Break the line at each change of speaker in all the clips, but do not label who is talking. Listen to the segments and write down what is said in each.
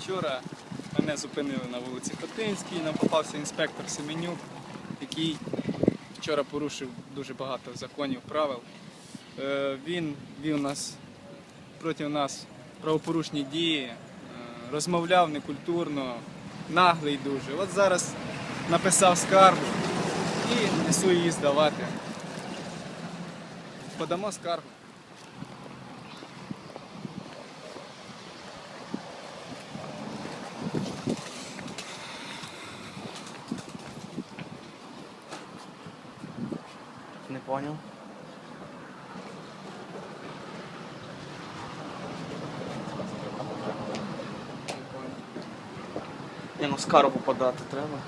Вчора мене зупинили на вулиці Хотинській, нам попався інспектор Семенюк, який вчора порушив дуже багато законів, правил. Е, Він вів нас проти нас правопорушні дії, е, розмовляв некультурно, наглий дуже. От зараз написав скаргу і несу її здавати. Подамо скаргу.
Не понял. Не, ну скаргу подати треба.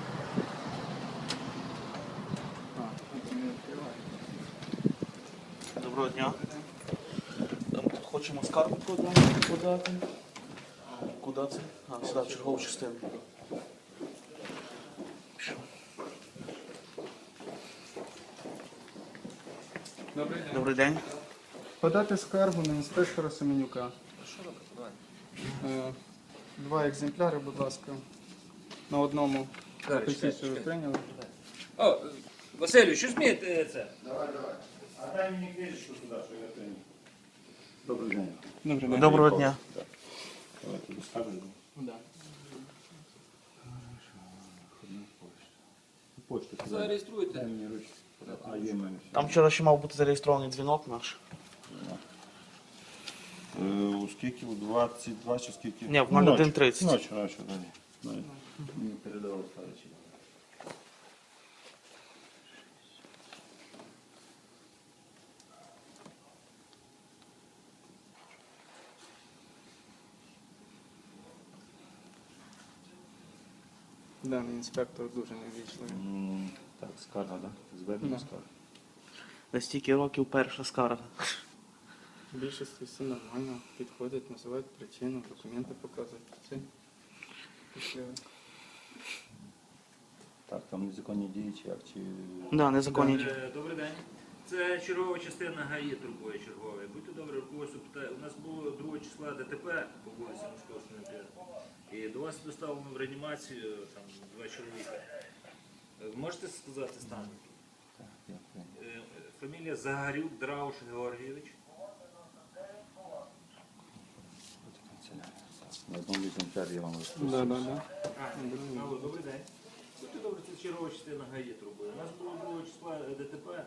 Доброго дня. Хочемо подати. подати. Куди це? А, сюди, в чергову частину.
Добрий день.
Добрий день.
Подати скаргу на інспектора Семенюка. Е, Два екземпляри, будь ласка. На одному петицію ви прийняли.
О, Василю, що змієте це?
А дай мені книжечку туди, що я прийняв. Добрий день.
Добрий день.
Доброго дня.
Давай тобі скажемо.
Да.
Почту туди.
Зареєструйте.
Дай мені ручку. А є в мене.
Там вчора ще мав бути зареєстрований дзвінок наш.
Е, У скільки? У 22 чи скільки?
Ні, в
Ну, ночі.
01:30.
Ночі, ночі, далі. Далі. Мені передавав старичі.
Даний інспектор дуже невічливий.
М, Так, скарга, так? Звернення
Да.
скарга.
За стільки років перша скарга.
В більшості все нормально, підходять, називають причину, документи показують. Це.
Так, там незаконні дії чи як? Чи...
Да, незаконні.
Е, Добрий день. Це чергова частина ГАІ трубою чергової. Будьте добрі, руководство питає. У нас було 2 числа ДТП по вулиці Московської І до вас доставлено в реанімацію там два чоловіка. Е, можете сказати стан? Е, Фамілія Загарюк Драуш Георгійович.
На одному я вам
Да, да, да.
Алло, добрий день. Будьте добрі, це чергова частина ГАІ трубою. У нас було 2 числа ДТП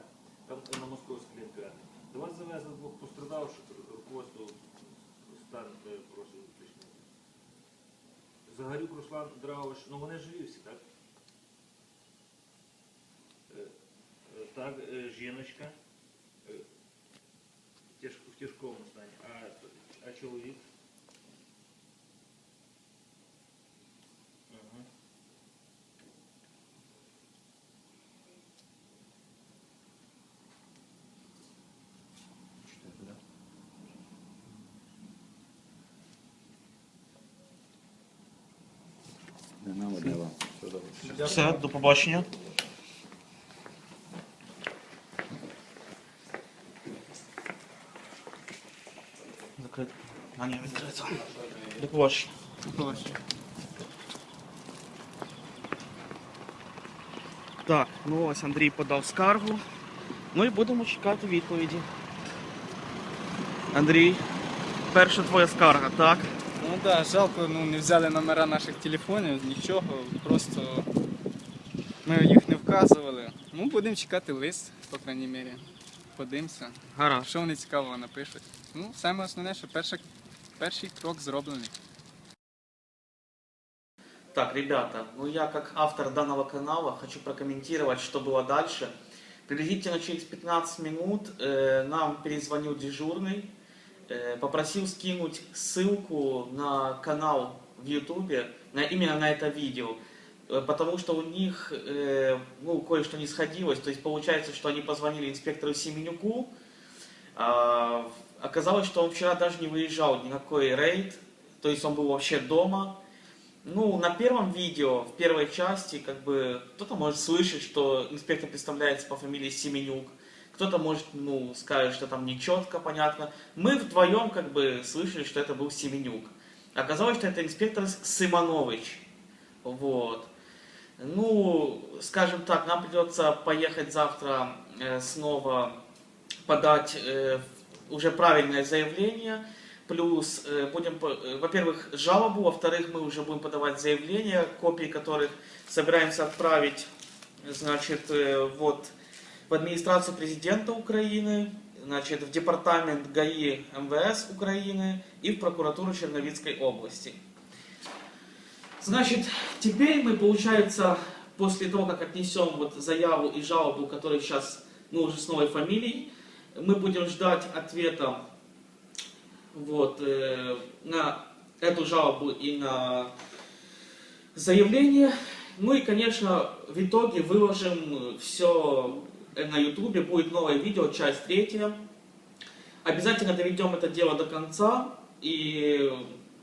там на Московській Олімпіаді. До вас завезли двох пострадавших, руководство стан е, прошу уточнити. Загарюк Руслан Драуш, ну вони живі всі, так? Так, е, жіночка е, в тяж- в тяжкому стані. А, а чоловік? Ага.
Чотири, да? Не нам, не вам. Все добре.
Все, до побачення. Закрито. А, ні, відкрито. До побачення. Так, ну ось Андрій подав скаргу. Ну і будемо чекати відповіді. Андрій, перша твоя скарга, так?
Ну так, да, жалко, ну не взяли номера наших телефонів, нічого, просто ми їх не вказували. Ну, будемо чекати лист, по крайній мірі. Подивимося.
Гаразд.
Що вони цікавого напишуть. Ну, саме основне, що перша, перший крок зроблений.
Так, ребята, ну я как автор данного канала хочу прокомментировать, что было дальше. Приблизительно через 15 минут э, нам перезвонил дежурный, э, попросил скинуть ссылку на канал в Ютубе, на, именно на это видео, э, потому что у них э, ну, кое-что не сходилось. То есть получается, что они позвонили инспектору Семенюку, а, оказалось, что он вчера даже не выезжал ни на какой рейд, то есть он был вообще дома. Ну, на первом видео, в первой части, как бы, кто-то может слышать, что инспектор представляется по фамилии Семенюк, кто-то может, ну, скажет, что там нечетко, понятно. Мы вдвоем, как бы, слышали, что это был Семенюк. Оказалось, что это инспектор Сыманович. Вот. Ну, скажем так, нам придется поехать завтра э, снова подать э, уже правильное заявление. Плюс э, будем, э, во-первых, жалобу, во-вторых, мы уже будем подавать заявления, копии которых собираемся отправить, значит, э, вот в администрацию президента Украины, значит, в департамент ГАИ МВС Украины и в прокуратуру Черновицкой области. Значит, теперь мы, получается, после того, как отнесем вот заяву и жалобу, которые сейчас, ну, уже с новой фамилией, мы будем ждать ответа вот, э, на эту жалобу и на заявление. Ну и, конечно, в итоге выложим все на ютубе, будет новое видео, часть третья. Обязательно доведем это дело до конца и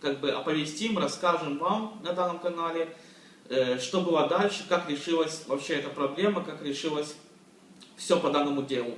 как бы оповестим, расскажем вам на данном канале, э, что было дальше, как решилась вообще эта проблема, как решилось все по данному делу.